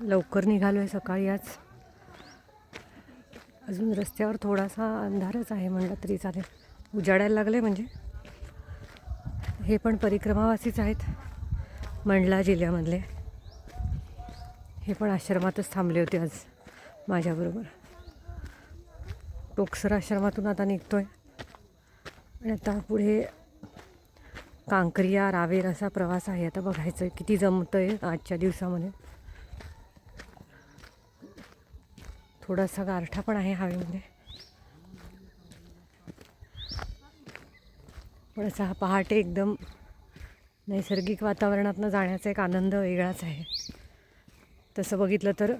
लवकर निघालो आहे सकाळी आज. अजून रस्त्यावर थोडासा अंधारच आहे म्हणलं तरी चालेल. उजाडायला लागले म्हणजे. हे पण परिक्रमावासीच आहेत. मंडला जिल्ह्यामधले. हे पण आश्रमातच थांबले होते आज माझ्याबरोबर. टोकसर आश्रमातून आता निघतो आहे आणि आता पुढे कांकरिया रावेर असा प्रवास आहे. आता बघायचं आहे किती जमतं आहे आजच्या दिवसामध्ये. थोडासा गारठा पण आहे हवेमध्ये. पण असा हा पहाटे एकदम नैसर्गिक वातावरणातनं जाण्याचा एक आनंद वेगळाच आहे. तसं बघितलं तर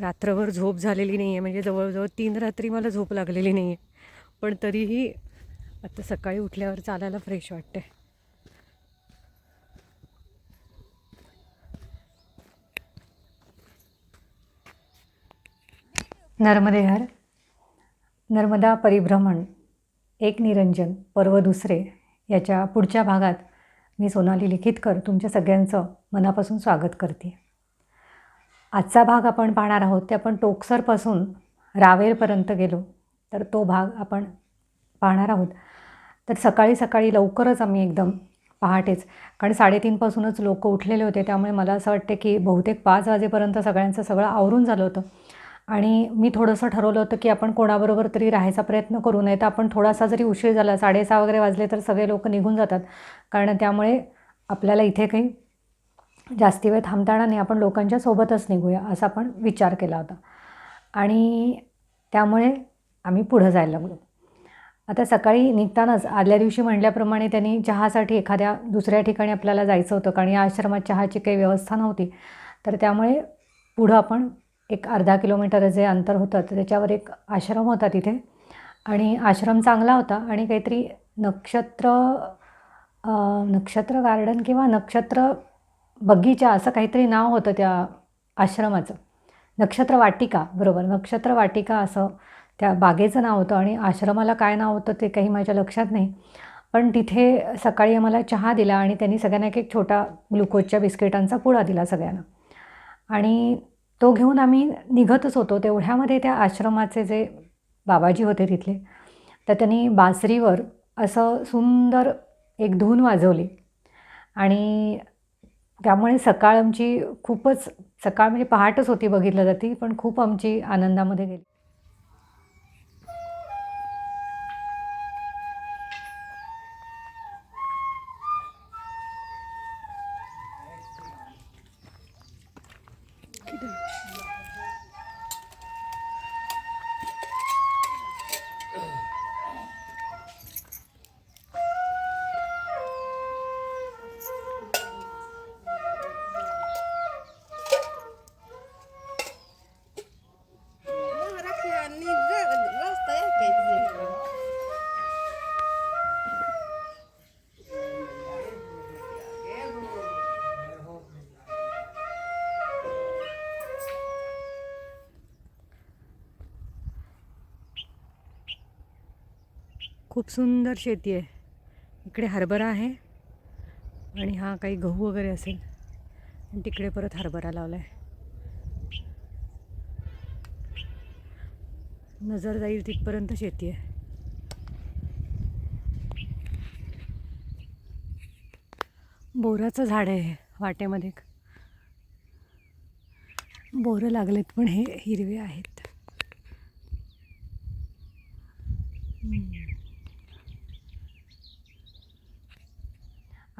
रात्रभर झोप झालेली नाही आहे म्हणजे जवळजवळ तीन रात्री मला झोप लागलेली नाही आहे पण तरीही आता सकाळी उठल्यावर चालायला फ्रेश वाटते नर्मदेहर नर्मदा परिभ्रमण एक निरंजन पर्व दुसरे याच्या पुढच्या भागात मी सोनाली लिखितकर तुमच्या सगळ्यांचं मनापासून स्वागत करते. आजचा भाग आपण पाहणार आहोत ते आपण टोकसरपासून रावेरपर्यंत गेलो तर तो भाग आपण पाहणार आहोत. तर सकाळी सकाळी लवकरच आम्ही एकदम पहाटेच कारण साडेतीनपासूनच लोक उठलेले होते त्यामुळे मला असं वाटते की बहुतेक पाच वाजेपर्यंत सगळ्यांचं सगळं आवरून झालं होतं. आणि मी थोडंसं ठरवलं होतं की आपण कोणाबरोबर तरी राहायचा प्रयत्न करू नये तर आपण थोडासा जरी उशीर झाला साडेसहा वगैरे वाजले तर सगळे लोक निघून जातात. कारण त्यामुळे आपल्याला इथे काही जास्ती वेळ थांबताना नाही आपण लोकांच्या सोबतच निघूया असा आपण विचार केला होता. आणि त्यामुळे आम्ही पुढं जायला लागलो. आता सकाळी निघतानाच आदल्या दिवशी म्हणल्याप्रमाणे त्यांनी चहासाठी एखाद्या दुसऱ्या ठिकाणी आपल्याला जायचं होतं कारण या आश्रमात चहाची काही व्यवस्था नव्हती. तर त्यामुळे पुढं आपण एक अर्धा किलोमीटर जे अंतर होतं त्याच्यावर एक आश्रम होता तिथे. आणि आश्रम चांगला होता आणि काहीतरी नक्षत्र नक्षत्र गार्डन किंवा नक्षत्र बगीचा असं काहीतरी नाव होतं त्या आश्रमाचं. नक्षत्र वाटिका बरोबर. नक्षत्र वाटिका असं त्या बागेचं नाव होतं आणि आश्रमाला काय नाव होतं ते काही माझ्या लक्षात नाही. पण तिथे सकाळी आम्हाला चहा दिला आणि त्यांनी सगळ्यांना एक एक छोटा ग्लुकोजच्या बिस्किटांचा पुडा दिला सगळ्यांना. आणि तो घेऊन आम्ही निघतच होतो. तेवढ्यामध्ये त्या आश्रमाचे जे बाबाजी होते तिथले तर त्यांनी बासरीवर असं सुंदर एक धून वाजवली. आणि त्यामुळे सकाळ आमची खूपच सकाळ म्हणजे पहाटच होती बघितलं जाती पण खूप आमची आनंदामध्ये गेली. खूप सुंदर शेती आहे. इकडे हरभरा आहे आणि हा काही गहू वगैरे असेल. आणि तिकडे परत हरभरा लावला आहे नजर जाईल तिथपर्यंत शेती आहे. बोराचं झाड आहे वाटेमध्ये. बोरं लागलेत पण हे हिरवे आहेत.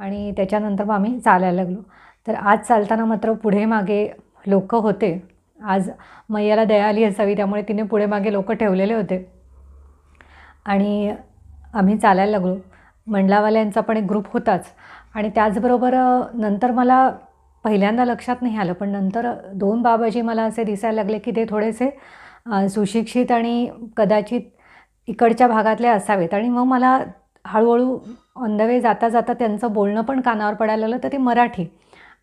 आणि त्याच्यानंतर मग आम्ही चालायला लागलो. तर आज चालताना मात्र पुढे मागे लोक होते. आज मैयाला दया आली असावी त्यामुळे तिने पुढे मागे लोक ठेवलेले होते. आणि आम्ही चालायला लागलो. मंडलावाल्यांचा पण एक ग्रुप होताच. आणि त्याचबरोबर नंतर मला पहिल्यांदा लक्षात नाही आलं पण नंतर दोन बाबाजी मला असे दिसायला लागले की ते थोडेसे सुशिक्षित आणि कदाचित इकडच्या भागातले असावेत. आणि मग मला हळूहळू ऑन द वे जाता जाता त्यांचं बोलणं पण कानावर पडायला लागलं तर ते मराठी.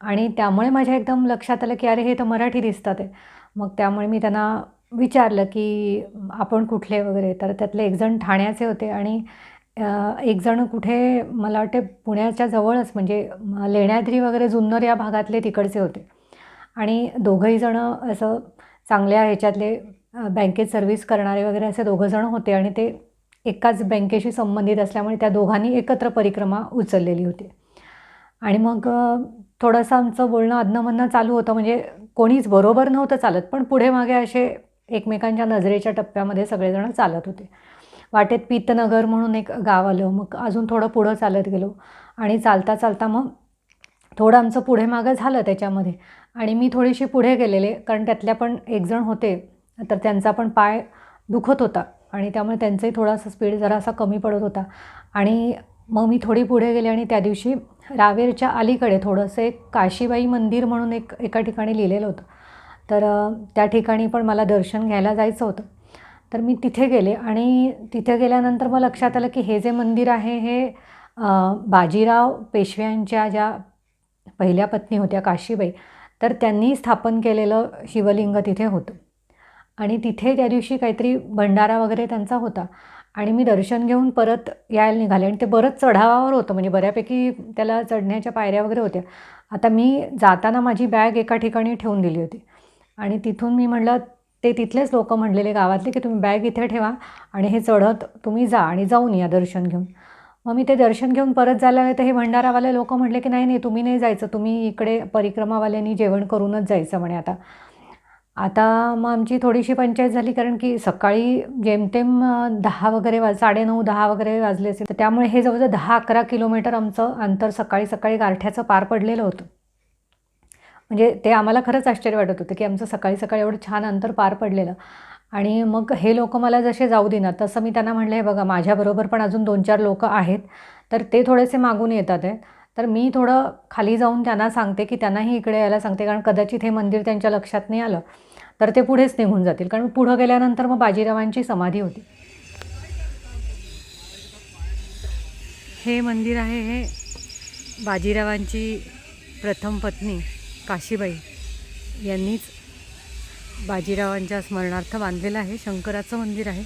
आणि त्यामुळे माझ्या एकदम लक्षात आलं की अरे हे तर मराठी दिसतात आहे. मग त्यामुळे मी त्यांना विचारलं की आपण कुठले वगैरे तर त्यातले एकजण ठाण्याचे होते आणि एकजण एक जण कुठे मला वाटते पुण्याच्या जवळच म्हणजे लेण्याद्री वगैरे जुन्नर या भागातले तिकडचे होते. आणि दोघंही जणं असं चांगल्या ह्याच्यातले बँकेत सर्व्हिस करणारे वगैरे असे दोघं जण होते आणि ते एकाच बँकेशी संबंधित असल्यामुळे त्या दोघांनी एकत्र परिक्रमा उचललेली होती. आणि मग थोडंसं आमचं बोलणं अधनंमधनं चालू होतं. म्हणजे कोणीच बरोबर नव्हतं चालत पण पुढे मागे असे एकमेकांच्या नजरेच्या टप्प्यामध्ये सगळेजण चालत होते. वाटेत पीतनगर म्हणून एक गाव आलं. मग अजून थोडं पुढं चालत गेलो. आणि चालता चालता मग थोडं आमचं पुढे मागं झालं त्याच्यामध्ये. आणि मी थोडीशी पुढे गेलेले कारण त्यातल्या पण एक जण होते तर त्यांचा पण पाय दुखत होता. आणि त्यामुळे त्यांचाही थोडासा स्पीड जरा असा कमी पडत होता. आणि मग मी थोडी पुढे गेले आणि त्या दिवशी रावेरच्या अलीकडे थोडंसं एक काशीबाई मंदिर म्हणून एक एका ठिकाणी लिहिलेलं होतं. तर त्या ठिकाणी पण मला दर्शन घ्यायला जायचं होतं. तर मी तिथे गेले आणि तिथे गेल्यानंतर मग लक्षात आलं की हे जे मंदिर आहे हे बाजीराव पेशव्यांच्या ज्या पहिल्या पत्नी होत्या काशीबाई तर त्यांनी स्थापन केलेलं शिवलिंग तिथे होतं. आणि तिथे त्या दिवशी काहीतरी भंडारा वगैरे त्यांचा होता. आणि मी दर्शन घेऊन परत यायला निघाले आणि ते बरंच चढावावर होतं. म्हणजे बऱ्यापैकी त्याला चढण्याच्या पायऱ्या वगैरे होत्या. आता मी जाताना माझी बॅग एका ठिकाणी ठेवून दिली होती. आणि तिथून मी म्हटलं ते तिथलेच लोक म्हणलेले गावातले की तुम्ही बॅग इथे ठेवा आणि हे चढत तुम्ही जा आणि जाऊन या दर्शन घेऊन. मग मी ते दर्शन घेऊन परत जायला तर हे भंडारावाले लोक म्हटले की नाही नाही तुम्ही नाही जायचं. तुम्ही इकडे परिक्रमावाल्यांनी जेवण करूनच जायचं म्हणे आता. आता मग आमची थोडीशी पंचायत झाली कारण की सकाळी जेमतेम दहा वगैरे वाज साडेनऊ दहा वगैरे वाजले असेल तर त्यामुळे हे जवळजवळ दहा अकरा किलोमीटर आमचं अंतर सकाळी सकाळी गारठ्याचं पार पडलेलं होतं. म्हणजे ते आम्हाला खरंच आश्चर्य वाटत होतं की आमचं सकाळी सकाळी एवढं छान अंतर पार पडलेलं. आणि मग हे लोक मला जसे जाऊ देणार तसं मी त्यांना म्हणलं हे बघा माझ्याबरोबर पण अजून दोन चार लोक आहेत तर ते थोडेसे मागून येतात आहेत तर मी थोडं खाली जाऊन त्यांना सांगते की त्यांनाही इकडे यायला सांगते कारण कदाचित हे मंदिर त्यांच्या लक्षात नाही आलं. तर ते पुढेच निघून जातील. कारण पुढं गेल्यानंतर मग बाजीरावांची समाधी होती. हे मंदिर आहे हे बाजीरावांची प्रथम पत्नी काशीबाई यांनीच बाजीरावांच्या स्मरणार्थ बांधलेलं आहे. शंकराचं मंदिर आहे.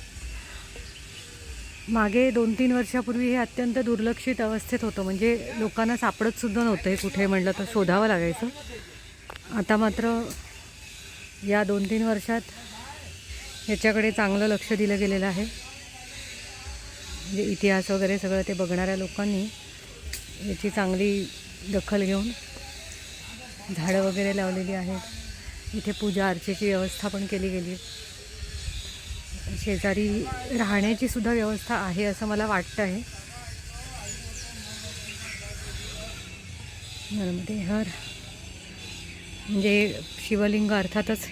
मागे दोन तीन वर्षापूर्वी हे अत्यंत दुर्लक्षित अवस्थेत होतं. म्हणजे लोकांना सापडतसुद्धा नव्हतं हे कुठे म्हणलं तर शोधावं लागायचं. आता मात्र या दोन तीन वर्षात याच्याकडे चांगलं लक्ष दिलं गेलेलं आहे. म्हणजे इतिहास वगैरे सगळं ते बघणाऱ्या लोकांनी याची चांगली दखल घेऊन झाडं वगैरे लावलेली आहेत. इथे पूजा अर्चेची व्यवस्था पण केली गेली. शेजारी राहण्याची सुद्धा व्यवस्था आहे असं मला वाटतं आहे. नर्मदे हर म्हणजे शिवलिंग अर्थातच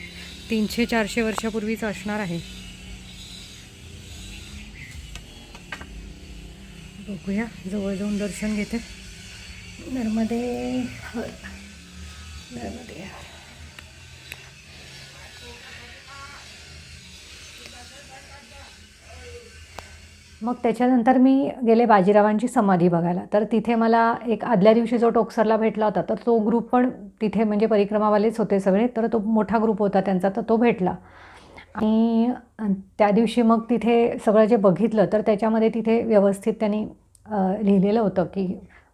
तीनशे चारशे वर्षापूर्वीच असणार आहे. बघूया जवळ जाऊन दर्शन घेते. नर्मदे नर्मदे. मग त्याच्यानंतर मी गेले बाजीरावांची समाधी बघायला. तर तिथे मला एक आदल्या दिवशी जो टोकसरला भेटला होता तर तो ग्रुप पण तिथे म्हणजे परिक्रमावालेच होते सगळे. तर तो मोठा ग्रुप होता त्यांचा तर तो भेटला. आणि त्या दिवशी मग तिथे सगळं जे बघितलं तर त्याच्यामध्ये तिथे व्यवस्थित त्यांनी लिहिलेलं होतं की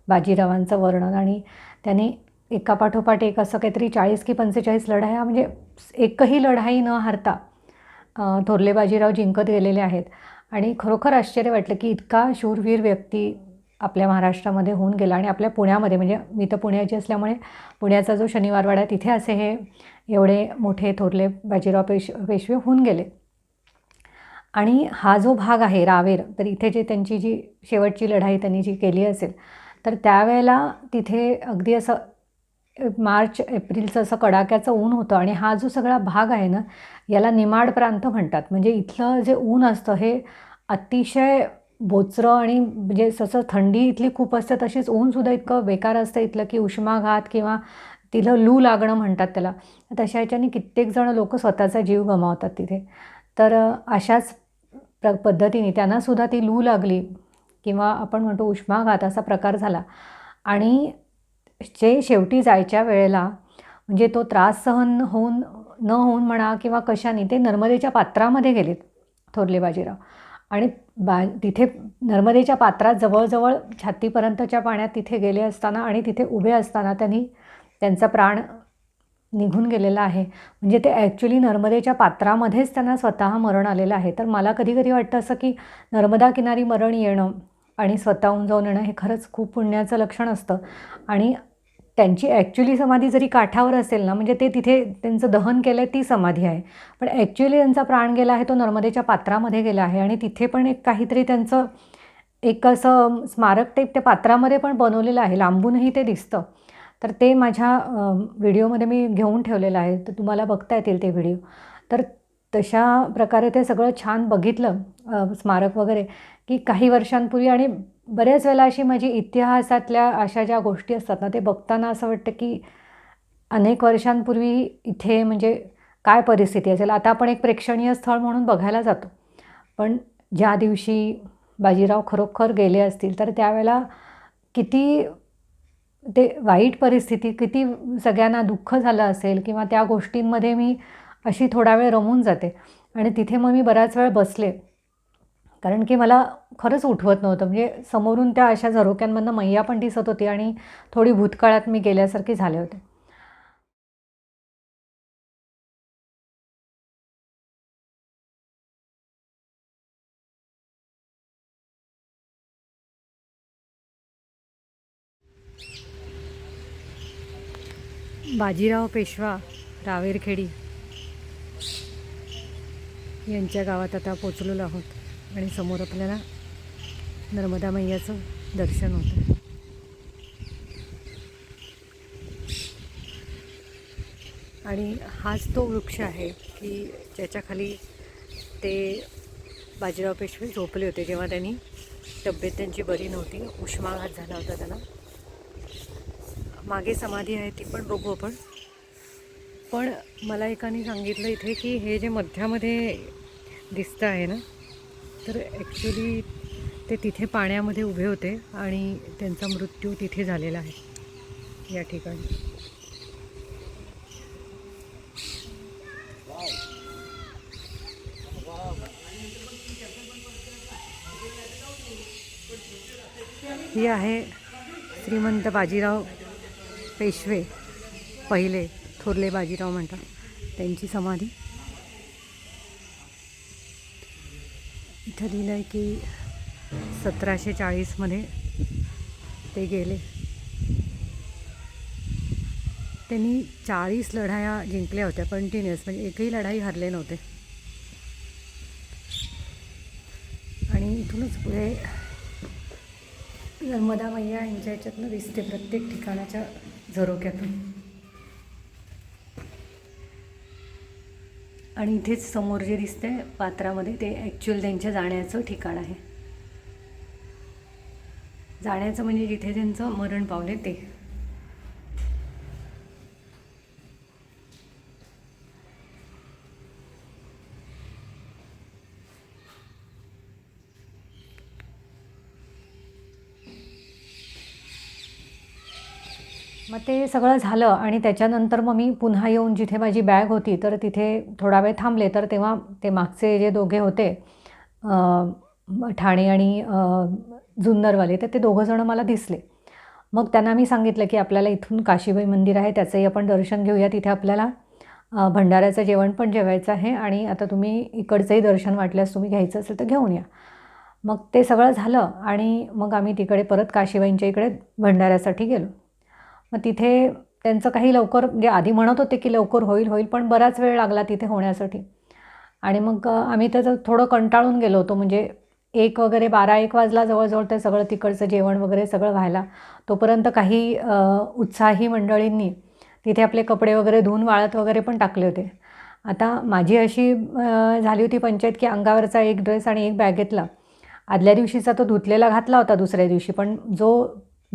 बाजीरावांचं वर्णन. आणि त्यांनी एकापाठोपाठ एक असं काहीतरी चाळीस की पंचेचाळीस लढाया म्हणजे एकही लढाई न हारता थोरले बाजीराव जिंकत गेलेले आहेत. आणि खरोखर आश्चर्य वाटलं की इतका शूरवीर व्यक्ती आपल्या महाराष्ट्रामध्ये होऊन गेला आणि आपल्या पुण्यामध्ये म्हणजे मी तर पुण्याची असल्यामुळे पुण्याचा जो शनिवारवाडा तिथे असे हे एवढे मोठे थोरले बाजीराव पेश पेशवे होऊन गेले. आणि हा जो भाग आहे रावेर तर इथे जे त्यांची जी शेवटची लढाई त्यांनी जी केली असेल तर त्यावेळेला तिथे अगदी असं मार्च एप्रिलचं असं कडाक्याचं ऊन होतं आणि हा जो सगळा भाग आहे ना याला निमाड प्रांत म्हणतात. म्हणजे इथलं जे ऊन असतं हे अतिशय बोचरं आणि म्हणजे जसं थंडी इथली खूप असते तशीच ऊनसुद्धा इतकं बेकार असतं इथलं की उष्माघात किंवा तिथं लू लागणं म्हणतात त्याला. तशा ह्याच्याने कित्येक जण लोक स्वतःचा जीव गमावतात तिथे. तर अशाच प्र पद्धतीने त्यांनासुद्धा ती लू लागली किंवा आपण म्हणतो उष्माघात असा प्रकार झाला. आणि चे शेवटी जायच्या वेळेला म्हणजे तो त्रास सहन होऊन न होऊन म्हणा किंवा कशाने ते नर्मदेच्या पात्रामध्ये गेलेत थोरले बाजीराव आणि बा तिथे नर्मदेच्या पात्रात जवळजवळ छातीपर्यंतच्या पाण्यात तिथे गेले असताना आणि तिथे उभे असताना त्यांनी त्यांचा प्राण निघून गेलेला आहे. म्हणजे ते ॲक्च्युली नर्मदेच्या पात्रामध्येच त्यांना स्वतः मरण आलेलं आहे. तर मला कधी कधी वाटतं असं की नर्मदा किनारी मरण येणं आणि स्वतःहून जाऊन येणं हे खरंच खूप पुण्याचं लक्षण असतं. आणि त्यांची ॲक्च्युली समाधी जरी काठावर असेल ना म्हणजे ते तिथे त्यांचं दहन केलं आहे ती समाधी आहे. पण ॲक्च्युली त्यांचा प्राण गेला आहे तो नर्मदेच्या पात्रामध्ये गेला आहे. आणि तिथे पण एक काहीतरी त्यांचं एक असं स्मारक टाईप त्या पात्रामध्ये पण बनवलेलं आहे. लांबूनही ते दिसतं. तर ते माझ्या व्हिडिओमध्ये मी घेऊन ठेवलेलं आहे. तर तुम्हाला बघता येतील ते व्हिडिओ. तर तशा प्रकारे ते सगळं छान बघितलं स्मारक वगैरे. की काही वर्षांपूर्वी आणि बऱ्याच वेळेला अशी माझी इतिहासातल्या अशा ज्या गोष्टी असतात ना ते बघताना असं वाटतं की अनेक वर्षांपूर्वी इथे म्हणजे काय परिस्थिती असेल. आता आपण एक प्रेक्षणीय स्थळ म्हणून बघायला जातो. पण ज्या दिवशी बाजीराव खरोखर गेले असतील तर त्यावेळेला किती ते वाईट परिस्थिती किती सगळ्यांना दुःख झालं असेल किंवा त्या गोष्टींमध्ये मी अशी थोडा वेळ रमून जाते. आणि तिथे मग मी बराच वेळ बसले. कारण की मला खरंच उठवत नव्हतं. म्हणजे समोरून त्या अशा झरोक्यांमधनं मैया पण दिसत होती आणि थोडी भूतकाळात मी गेल्यासारखे झाले होते. बाजीराव पेशवा रावेरखेडी यांच्या गावात आता पोचलेलो आहोत. आणि समोर आपल्याला नर्मदा मैयाचं दर्शन होतं. आणि हाच तो वृक्ष आहे की ज्याच्याखाली ते बाजीराव पेशवे झोपले होते जेव्हा त्यांनी तब्येत त्यांची बरी नव्हती. उष्माघात झाला होता त्याला. मागे समाधी आहे ती पण बघू आपण. पण मला एकाने सांगितलं इथे की हे जे मध्यामध्ये दिसतं आहे ना तर ॲक्च्युली ते तिथे पाण्यामध्ये उभे होते आणि त्यांचा मृत्यू तिथे झालेला आहे. या ठिकाणी. ही आहे श्रीमंत बाजीराव पेशवे पहिले थोरले बाजीराव म्हणतात. त्यांची समाधी. इथं लिहिलं आहे की सतराशे चाळीसमध्ये ते गेले. त्यांनी चाळीस लढाया जिंकल्या होत्या कंटिन्युअस म्हणजे एकही लढाई हरले नव्हते. आणि इथूनच पुढे नर्मदा मैया यांच्या ह्याच्यातनं दिसते प्रत्येक ठिकाणाच्या झरोक्यातून. आणि इथेच समोर जे दिसतंय पात्रामध्ये ते ॲक्च्युअल त्यांच्या जाण्याचं ठिकाण आहे. जाण्याचं म्हणजे जिथे त्यांचं मरण पावले ते. मग ते सगळं झालं आणि त्याच्यानंतर मग मी पुन्हा येऊन जिथे माझी बॅग होती तर तिथे थोडा वेळ थांबले. तर तेव्हा ते मागचे जे दोघे होते ठाणे आणि जुन्नरवाले तर ते दोघंजणं मला दिसले. मग त्यांना मी सांगितलं की आपल्याला इथून काशीबाई मंदिर आहे त्याचंही आपण दर्शन घेऊया. तिथे आपल्याला भंडाऱ्याचं जेवण पण जेवायचं आहे आणि आता तुम्ही इकडचंही दर्शन वाटल्यास तुम्ही घ्यायचं असेल तर घेऊन या. मग ते सगळं झालं आणि मग आम्ही तिकडे परत काशीबाईंच्या इकडे भंडाऱ्यासाठी गेलो. मग तिथे त्यांचं काही लवकर म्हणजे आधी म्हणत होते की लवकर होईल होईल पण बराच वेळ लागला तिथे होण्यासाठी. आणि मग आम्ही त्याचं थोडं कंटाळून गेलो होतो. म्हणजे एक वगैरे बारा एक वाजला जवळजवळ ते सगळं तिकडचं जेवण वगैरे सगळं व्हायला. तोपर्यंत काही उत्साही मंडळींनी तिथे आपले कपडे वगैरे धुवून वाळत वगैरे पण टाकले होते. आता माझी अशी झाली होती पंचायत की अंगावरचा एक ड्रेस आणि एक बॅगेतला आदल्या दिवशीचा तो धुतलेला घातला होता दुसऱ्या दिवशी पण जो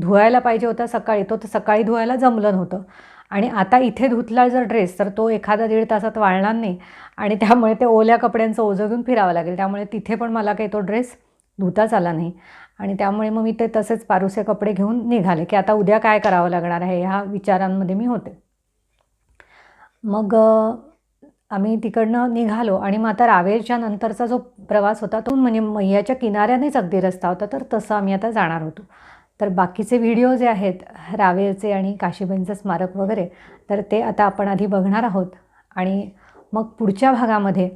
धुवायला पाहिजे होता सकाळी तो तर सकाळी धुवायला जमलं नव्हतं. आणि आता इथे धुतला जर ड्रेस तर तो एखादा दीड तासात वाळणार नाही. आणि त्यामुळे ते ओल्या कपड्यांचं ओझं घेऊन फिरावं लागेल. त्यामुळे तिथे पण मला काही तो ड्रेस धुताच आला नाही. आणि त्यामुळे मग मी ते तसेच पारुसे कपडे घेऊन निघाले की आता उद्या काय करावं लागणार आहे ह्या विचारांमध्ये मी होते. मग आम्ही तिकडनं निघालो आणि मग आता रावेरच्या नंतरचा जो प्रवास होता तो म्हणजे मैयाच्या किनाऱ्यानेच अगदी रस्ता होता तर तसं आम्ही आता जाणार होतो. तर बाकीचे व्हिडिओ जे आहेत रावेरचे आणि काशीबाईंचं स्मारक वगैरे तर ते आता आपण आधी बघणार आहोत. आणि मग पुढच्या भागामध्ये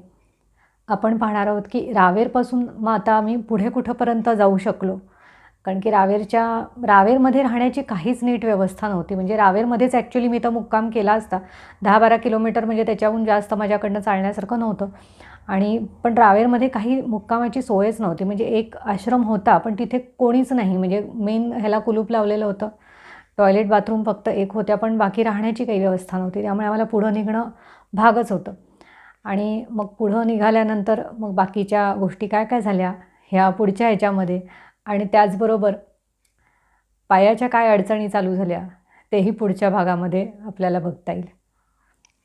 आपण पाहणार आहोत की रावेरपासून मग आता आम्ही पुढे कुठंपर्यंत जाऊ शकलो. कारण की रावेरच्या रावेरमध्ये राहण्याची काहीच नीट व्यवस्था नव्हती. म्हणजे रावेरमध्येच ॲक्च्युली मी तर मुक्काम केला असता. दहा बारा किलोमीटर म्हणजे त्याच्याहून जास्त माझ्याकडनं चालण्यासारखं नव्हतं. आणि पण रावेरमध्ये काही मुक्कामाची सोयच नव्हती. म्हणजे एक आश्रम होता पण तिथे कोणीच नाही. म्हणजे मेन ह्याला कुलूप लावलेलं होतं. टॉयलेट बाथरूम फक्त एक होत्या पण बाकी राहण्याची काही व्यवस्था नव्हती. त्यामुळे आम्हाला पुढं निघणं भागच होतं. आणि मग पुढं निघाल्यानंतर मग बाकीच्या गोष्टी काय काय झाल्या? ह्या पुढच्या ह्याच्यामध्ये. आणि त्याचबरोबर पायाच्या काय अडचणी चालू झाल्या तेही पुढच्या भागामध्ये आपल्याला बघता येईल.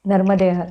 नर्मदे हर